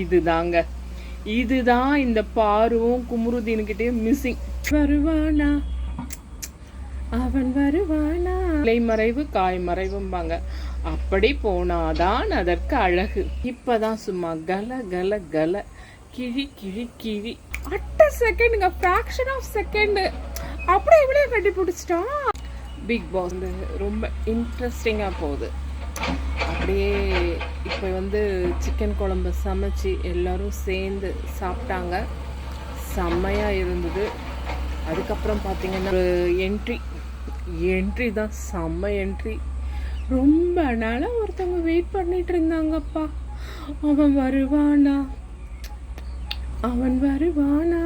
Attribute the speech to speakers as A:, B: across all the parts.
A: இதுதாங்க. இதுதான் இந்த பாருவும் குமுருதீன்கிட்டயும் மிஸ்ஸிங் வருவானா? அவன் வருவானா? இலைமறைவு காய் மறைவும்பாங்க அப்படி போனாதான் அதற்கு அழகு. இப்பதான் சும்மா கல கல கல. கிழி கிழி கிழி. அட்ட செகண்டுங்க ஃபிராக்ஷன் ஆஃப் செகண்ட் அப்படியே இவ்வளோ கட்டி பிடிச்சிட்டான் பிக் பாஸ் வந்து ரொம்ப இன்ட்ரெஸ்டிங்காக போகுது. அப்படியே இப்போ வந்து சிக்கன் குழம்பு சமைச்சு எல்லோரும் சேர்ந்து சாப்பிட்டாங்க. செம்மையாக இருந்தது. அதுக்கப்புறம் பார்த்தீங்கன்னா ஒரு என்ட்ரி என்ட்ரி தான் செம்ம என்ட்ரி ரொம்ப நாளாக ஒருத்தவங்க வெயிட் பண்ணிட்டு இருந்தாங்கப்பா. அவன் வருவானா? அவன் வருவானா?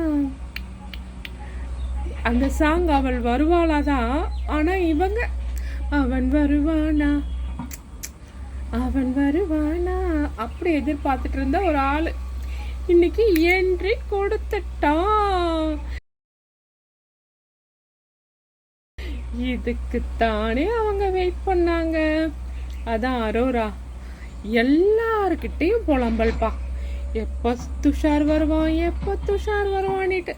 A: அந்த சாங் அவள் வருவாளா தான் ஆனால் இவங்க அவன் வருவானா? அவன் வருவானா? அப்படி எதிர்பார்த்துட்டு இருந்த ஒரு ஆளு. இன்னைக்கு என்ட்ரி கொடுத்துட்டான். இதுக்குத்தானே அவங்க வெயிட் பண்ணாங்க. அதான் அரோரா. எல்லாருக்கிட்டையும் புலம்பல்பா. எப்போ துஷார் வருவான் எப்போ துஷார் வருவான்னுட்டு.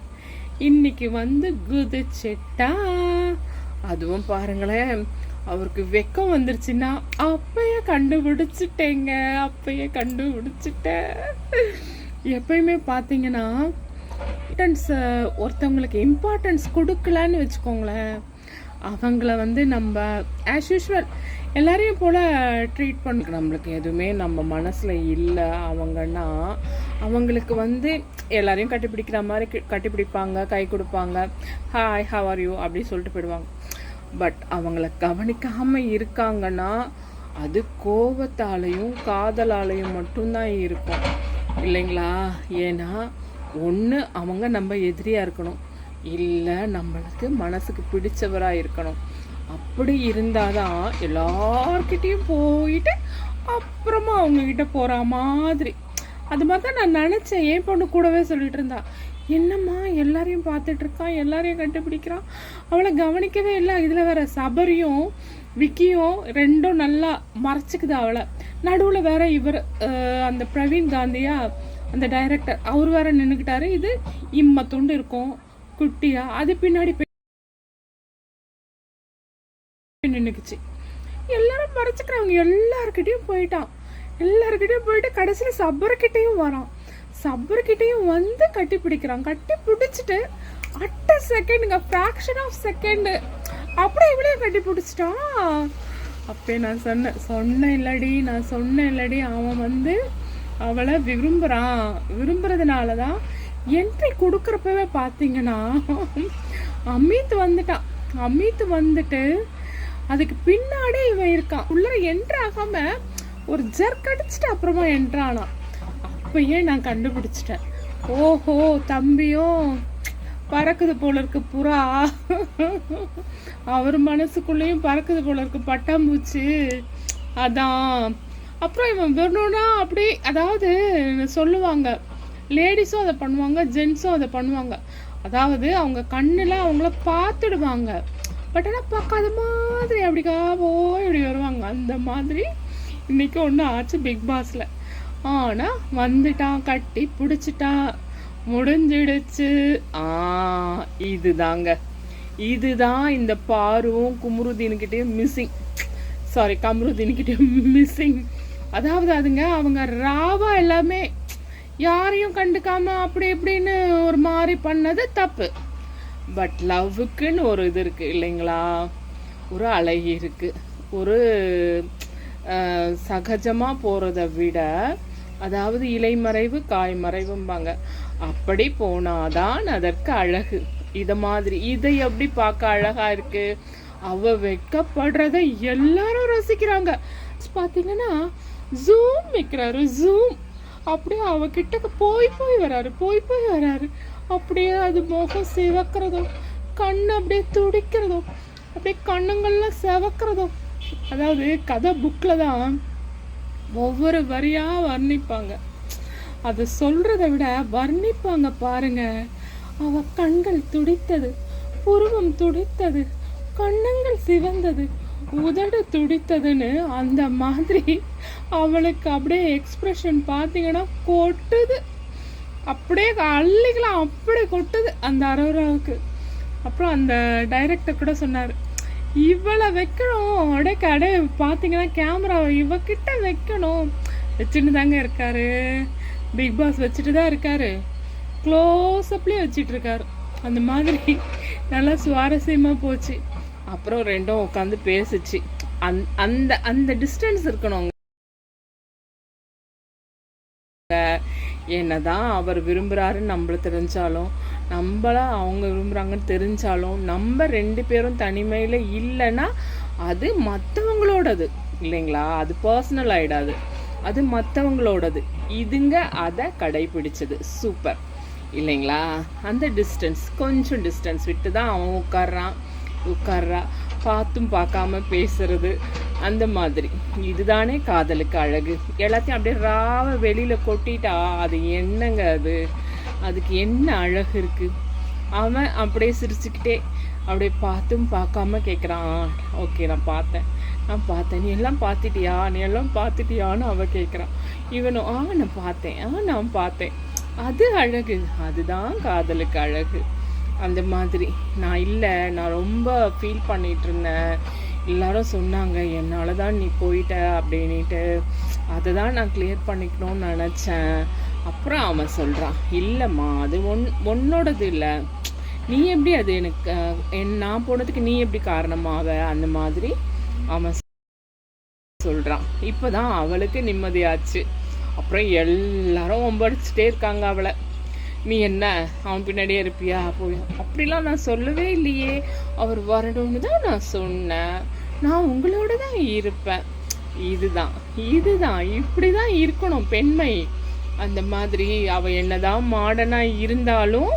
A: இன்னைக்கு வந்து குதிச்சிட்டா. அதுவும் பாருங்களேன். அவருக்கு வெக்கம் வந்துருச்சுன்னா அப்பயே கண்டுபிடிச்சிட்டேங்க அப்பயே கண்டுபிடிச்சிட்டேன் எப்பயுமே பார்த்தீங்கன்னா இம்பார்ட்டன்ஸ் ஒருத்தவங்களுக்கு இம்பார்ட்டன்ஸ் கொடுக்கலன்னு வச்சுக்கோங்களேன். அவங்கள வந்து நம்ம ஆஸ் யூஷுவல் எல்லாரையும் போல் ட்ரீட் பண்ண நம்மளுக்கு எதுவுமே நம்ம மனசில் இல்லை அவங்கன்னா அவங்களுக்கு வந்து எல்லாரையும் கட்டிப்பிடிக்கிற மாதிரி கட்டிப்பிடிப்பாங்க கை கொடுப்பாங்க. ஹாய் ஹவ் ஆர் யூ அப்படி சொல்லிட்டு போயிடுவாங்க. பட் அவங்கள கவனிக்காமல் இருக்காங்கன்னா அது கோபத்தாலையும் காதலாலையும் மட்டும்தான் இருக்கும். இல்லைங்களா? ஏன்னா ஒன்று அவங்க நம்ம எதிரியாக இருக்கணும். இல்லை நம்மளுக்கு மனசுக்கு பிடிச்சவராக இருக்கணும். அப்படி இருந்தாதான் எல்லார்கிட்டேயும் போயிட்டு அப்புறமா அவங்கக்கிட்ட போகிற மாதிரி. அது மாதிரி தான் நான் நினச்சேன். என் பொண்ணு கூடவே சொல்லிட்டு இருந்தா. என்னம்மா எல்லாரையும் பார்த்துட்ருக்கான் எல்லாரையும் கண்டுபிடிக்கிறான் அவளை கவனிக்கவே இல்லை. இதில் வேற சபரியும் விக்கியும் ரெண்டும் நல்லா மறைச்சிக்குது அவளை. நடுவில் வேற இவர் அந்த பிரவீன் காந்தியா அந்த டைரக்டர் அவர் வேற நின்றுக்கிட்டாரு இது இம்ம துண்டு இருக்கும் குட்டியா? அது பின்னாடி நின்றுக்குச்சு எல்லாரும் மறைச்சிக்கிறவங்க எல்லாருக்கிட்டையும் போயிட்டான். எல்லாருக்கிட்டையும் போயிட்டு கடைசியில் சப்பர்கிட்டையும் வரான். சப்பர்கிட்டையும் வந்து கட்டி பிடிக்கிறான் கட்டி பிடிச்சிட்டு அட்ட செகண்டுங்க ஃப்ராக்ஷன் ஆஃப் செகண்டு அப்படியே இவ்வளோ கட்டி பிடிச்சிட்டா அப்பே நான் சொன்னேன் சொன்னேன் இல்லடி நான் சொன்னேன் இல்லடி அவன் வந்து அவளை விரும்புகிறான் விரும்புறதுனால தான் என்ட்ரி கொடுக்குறப்பவே பார்த்தீங்கன்னா அமித் வந்துட்டான் அமித் வந்துட்டு அதுக்கு பின்னாடி இவன் இருக்கான். உள்ளே என்ட்ரு ஒரு ஜர்க் அடிச்சுட்டு அப்புறமா என்ட்ரானான் அப்பயே நான் கண்டுபிடிச்சிட்டேன். ஓஹோ தம்பியும் பறக்குது போல இருக்கு புறா. அவர் மனசுக்குள்ளேயும் பறக்குது போல இருக்கு பட்டாம்பூச்சி. அதான். அப்புறம் இவன் வரணும்னா அப்படி அதாவது சொல்லுவாங்க லேடிஸும் அதை பண்ணுவாங்க ஜென்ஸும் அதை பண்ணுவாங்க. அதாவது அவங்க கண்ணில் அவங்கள பார்த்துடுவாங்க. பட் ஆனால் பார்க்காத மாதிரி அப்படிக்கா போய் இப்படி வருவாங்க. அந்த மாதிரி இன்னைக்கு ஒன்று ஆச்சு பிக் பாஸில். ஆனால் வந்துட்டான் கட்டி பிடிச்சிட்டா முடிஞ்சிடுச்சு. ஆ இதுதாங்க. இதுதான் இந்த பாருவும் குமுருதீன்கிட்டயும் மிஸ்ஸிங் சாரி கமருதீன்கிட்டயும் மிஸ்ஸிங் அதாவது அதுங்க அவங்க ராவா எல்லாமே யாரையும் கண்டுக்காம அப்படி இப்படின்னு ஒரு மாதிரி பண்ணது தப்பு. பட் லவ்வுக்குன்னு ஒரு இது இருக்கு இல்லைங்களா? ஒரு அழகி இருக்கு. ஒரு சகஜமாக போகிறத விட அதாவது இலைமறைவு காய் மறைவும்பாங்க அப்படி போனாதான் அதற்கு அழகு. இத மாதிரி இதை எப்படி பார்க்க அழகா இருக்கு? அவ வெக்கப்படுறத எல்லாரும் ரசிக்கிறாங்க. பாத்தீங்கன்னா ஜூம் வைக்கிறாரு ஜூம் அப்படியே அவகிட்ட போய் போய் வராரு போய் போய் வராரு. அப்படியே அது முகம் சிவக்கிறதும் கண் அப்படியே துடிக்கிறதும் அப்படியே கண்ணுங்கள்லாம் சிவக்கிறதோ அதாவது கதை புக்கில் தான் ஒவ்வொரு வரியாக வர்ணிப்பாங்க. அதை சொல்கிறத விட வர்ணிப்பாங்க பாருங்க. அவ கண்கள் துடித்தது புருவம் துடித்தது கண்ணங்கள் சிவந்தது உதடு துடித்ததுன்னு அந்த மாதிரி அவளுக்கு அப்படியே எக்ஸ்ப்ரெஷன் பார்த்தீங்கன்னா கொட்டுது. அப்படியே அள்ளிக்கலாம் அப்படியே கொட்டுது அந்த அரோராவுக்கு. அப்புறம் அந்த டைரக்டர் கூட சொன்னார் இவளை வைக்கணும். அடே கடை பார்த்தீங்கன்னா கேமராவை இவகிட்ட வைக்கணும். வச்சுட்டு தாங்க இருக்காரு பிக் பாஸ் வச்சுட்டு தான் இருக்காரு க்ளோஸ்அப்லேயே வச்சிட்டு இருக்காரு. அந்த மாதிரி நல்லா சுவாரஸ்யமாக போச்சு. அப்புறம் ரெண்டும் உட்காந்து பேசிச்சு. அந் அந்த அந்த டிஸ்டன்ஸ் இருக்கணும். என்னதான் அவர் விரும்புகிறாருன்னு நம்மளுக்கு தெரிஞ்சாலும் நம்மளா அவங்க விரும்புகிறாங்கன்னு தெரிஞ்சாலும் நம்ம ரெண்டு பேரும் தனிமையில் இல்லைன்னா அது மற்றவங்களோடது இல்லைங்களா? அது பர்சனல் ஆகிடாது அது மற்றவங்களோடது இதுங்க அதை கடைபிடிச்சது. சூப்பர் இல்லைங்களா? அந்த டிஸ்டன்ஸ் கொஞ்சம் டிஸ்டன்ஸ் விட்டு தான் அவன் உட்கார்றான். உட்கார்றா. பார்த்தும் பார்க்காம பேசுறது. அந்த மாதிரி. இதுதானே காதலுக்கு அழகு. எல்லாத்தையும் அப்படியே ராவ வெளியில கொட்டிட்டா அது என்னங்க அது? அதுக்கு என்ன அழகு இருக்கு? அவன் அப்படியே சிரிச்சுக்கிட்டே அப்படியே பார்த்தும் பார்க்காம கேட்குறான் ஓகே நான் பார்த்தேன். நான் பார்த்தேன். நீ எல்லாம் பார்த்துட்டியா? நீ எல்லாம் பார்த்துட்டியான்னு அவள் கேட்குறான் இவனும் ஆ நான் பார்த்தேன். ஆ நான் பார்த்தேன். அது அழகு. அதுதான் காதலுக்கு அழகு. அந்த மாதிரி. நான் இல்லை. நான் ரொம்ப ஃபீல் பண்ணிட்டு இருந்தேன் எல்லாரும் சொன்னாங்க என்னால் தான் நீ போயிட்ட அப்படின்ட்டு அதை தான் நான் கிளியர் பண்ணிக்கணும்னு நினச்சேன். அப்புறம் அவன் சொல்கிறான் இல்லைம்மா அது ஒன் உன்னோடது இல்லை. நீ எப்படி அது எனக்கு என் நான் போனதுக்கு நீ எப்படி காரணமாவ? அந்த மாதிரி அவன் சொல்கிறான் இப்போதான் அவளுக்கு நிம்மதியாச்சு. அப்புறம் எல்லாரும் ஒம்படிச்சிட்டே இருக்காங்க அவளை. நீ என்ன அவன் பின்னாடியே இருப்பியா? போய் அப்படிலாம் நான் சொல்லவே இல்லையே. அவர் வரணும்னு தான் நான் சொன்னேன். நான் உங்களோட தான் இருப்பேன். இதுதான் இதுதான் இப்படி தான் இருக்கணும் பெண்மை. அந்த மாதிரி அவள் என்னதான் மாடனாக இருந்தாலும்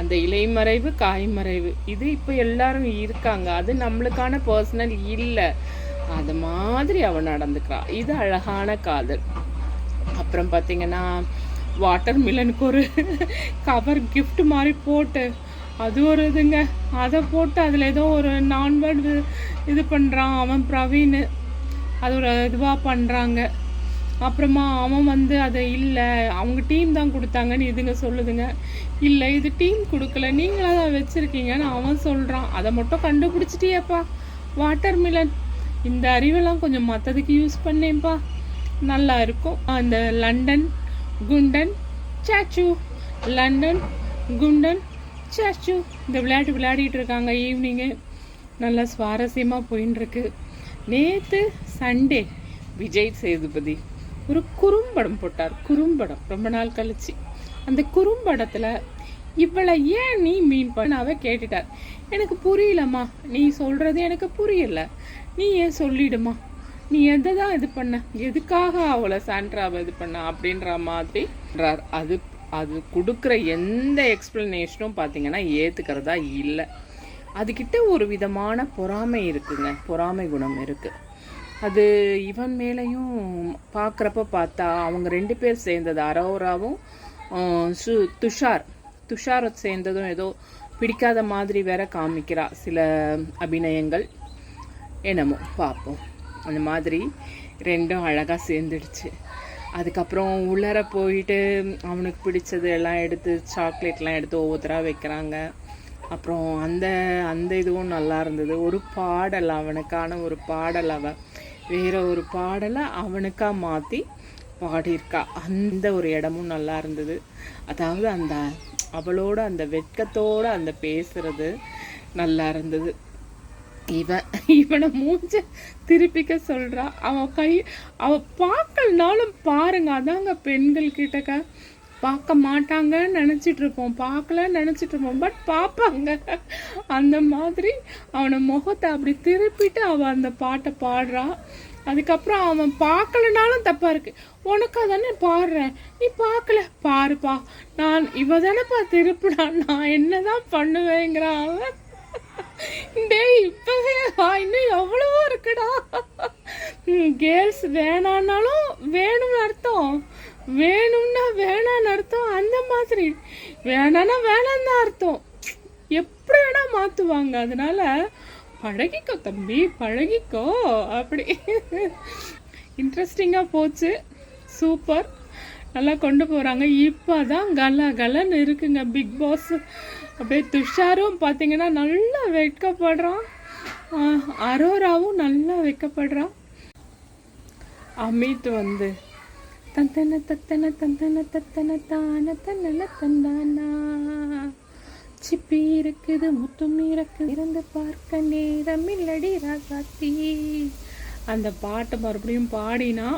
A: அந்த இலைமறைவு காய்மறைவு இது இப்போ எல்லாரும் இருக்காங்க. அது நம்மளுக்கான பர்சனல் இல்லை. அது மாதிரி அவள் நடந்துக்கிறா. இது அழகான காதல். அப்புறம் பார்த்தீங்கன்னா வாட்டர் மில்லனுக்கு ஒரு கவர் கிஃப்ட் மாதிரி போட்டு அது ஒரு இதுங்க. அதை போட்டு அதில் ஏதோ ஒரு நான்வெட் இது பண்ணுறான் அவன் பிரவீன். அது ஒரு இதுவாக பண்ணுறாங்க அப்புறமா அவன் வந்து அதை இல்லை அவங்க டீம் தான் கொடுத்தாங்கன்னு இதுங்க சொல்லுதுங்க. இல்லை இது டீம் கொடுக்கல நீங்களாக தான் வச்சுருக்கீங்கன்னு அவன் சொல்கிறான் அதை மட்டும் கண்டுபிடிச்சிட்டியேப்பா. வாட்டர் மிலன் இந்த அறிவெல்லாம் கொஞ்சம் மற்றதுக்கு யூஸ் பண்ணேன்ப்பா. நல்லா இருக்கும். அந்த லண்டன் குண்டன் சாச்சு. லண்டன் குண்டன் சாச்சு. இந்த விளையாட்டு விளையாடிட்டு இருக்காங்க ஈவினிங்கு நல்லா சுவாரஸ்யமாக போயின்னு இருக்கு. நேற்று சண்டே விஜய் சேதுபதி. ஒரு குறும்படம் போட்டார் குறும்படம். ரொம்ப நாள் கழிச்சு. அந்த குறும்படத்தில் இவளை ஏன் நீ மீன் பண்ண அவ கேட்டுட்டார். எனக்கு புரியலம்மா. நீ சொல்கிறது எனக்கு புரியல. நீ ஏன் சொல்லிடுமா? நீ எதை தான் இது பண்ண? எதுக்காக அவளை சாண்ட்ராவை இது பண்ண? அப்படின்ற மாதிரின்றார் அது அது கொடுக்குற எந்த எக்ஸ்பிளனேஷனும் பார்த்தீங்கன்னா ஏற்றுக்கிறதா இல்லை. அதுக்கிட்ட ஒரு விதமான பொறாமை இருக்குங்க. பொறாமை குணம் இருக்குது அது இவன் மேலேயும் பார்க்குறப்ப பார்த்தா அவங்க ரெண்டு பேர் சேர்ந்தது. அரோராவும் சு துஷார். துஷார் சேர்ந்ததும் ஏதோ பிடிக்காத மாதிரி வேற காமிக்கிறா சில அபிநயங்கள். என்னமோ பார்ப்போம். அந்த மாதிரி ரெண்டும் அழகாக சேர்ந்துடுச்சு. அதுக்கப்புறம் உள்ளார போயிட்டு அவனுக்கு பிடிச்சது எல்லாம் எடுத்து சாக்லேட்லாம் எடுத்து ஒவ்வொருத்தராக வைக்கிறாங்க. அப்புறம் அந்த அந்த இதுவும் நல்லா இருந்தது. ஒரு பாடல் அவனுக்கான ஒரு பாடல் அவன் வேற ஒரு பாடலை அவனுக்கா மாற்றி பாடியிருக்கா. அந்த ஒரு இடமும் நல்லா இருந்தது. அதாவது அந்த அவளோட அந்த வெட்கத்தோட அந்த பேசுறது நல்லா இருந்தது. இவன் இவனை மூஞ்ச திருப்பிக்க சொல்றா. அவன் கை அவ பார்க்கலனாலும் பாருங்க. அதாங்க பெண்கள் கிட்டக்க பார்க்க மாட்டாங்கன்னு நினச்சிட்டு இருப்போம் பார்க்கலன்னு நினச்சிட்டு இருப்போம் பட் பார்ப்பாங்க. அந்த மாதிரி அவனை முகத்தை அப்படி திருப்பிட்டு அவன் அந்த பாட்டை பாடுறா. அதுக்கப்புறம் அவன் பார்க்கலனாலும் தப்பாக இருக்கு. உனக்கு தானே பாடுறேன் நீ பார்க்கல. பாருப்பா. நான் இவ தானேப்பா திருப்பினா. நான் என்னதான் பண்ணுவேங்கிறான் அவன் டேய் இப்பவே இன்னும் எவ்வளவோ இருக்குடா. கேர்ள்ஸ் வேணான்னாலும் வேணும்னு அர்த்தம். வேணும்னா வேணான்னு அர்த்தம் அந்த மாதிரி. வேணான்னா வேணான்னு தான் அர்த்தம். எப்படி வேணா மாற்றுவாங்க அதனால பழகிக்கோ தம்பி பழகிக்கோ. அப்படி. இன்ட்ரெஸ்டிங்காக போச்சு. சூப்பர் நல்லா கொண்டு போகிறாங்க இப்போ தான் கல கலன்னு இருக்குங்க. பிக் பாஸ் அப்படியே துஷாரும் பார்த்தீங்கன்னா நல்லா வெட்கப்படுறான். அரோராவும் நல்லா வெட்கப்படுறான். அமித் வந்து தந்தன தத்தன தந்தன தத்தன தான தன்னல தந்தானா சிப்பி இருக்குது முத்தும் இறக்கு இறந்து பார்க்க நேரம் இல்லடி ராசாத்தி அந்த பாட்டை மறுபடியும் பாடினா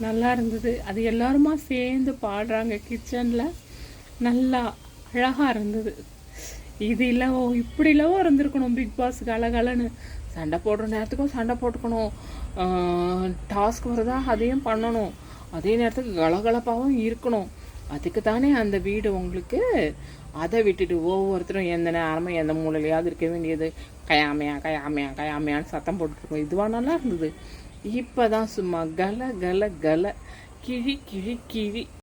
A: நல்லா இருந்தது அது எல்லாருமா சேர்ந்து பாடுறாங்க கிச்சனில் நல்லா அழகாக இருந்தது இது இல்லவோ இப்படி இல்லவோ இருந்திருக்கணும் பிக் பாஸுக்கு அழகலன்னு சண்டை போடுற நேரத்துக்கும் சண்டை போட்டுக்கணும் டாஸ்க் வருதா அதையும் பண்ணணும் அதே நேரத்துக்கு கலகலப்பாகவும் இருக்கணும். அதுக்கு தானே அந்த வீடு உங்களுக்கு அதை விட்டுட்டு ஒவ்வொருத்தரும் எந்த நேரமும் எந்த மூலையிலையாவது இருக்க வேண்டியது. கயாமையா கயாமையா கயாமையான்னு சத்தம் போட்டுருக்கோம் இதுவாக நல்லா இருந்தது. இப்போ தான் சும்மா கல கல கல. கிழி கிழி கிழி.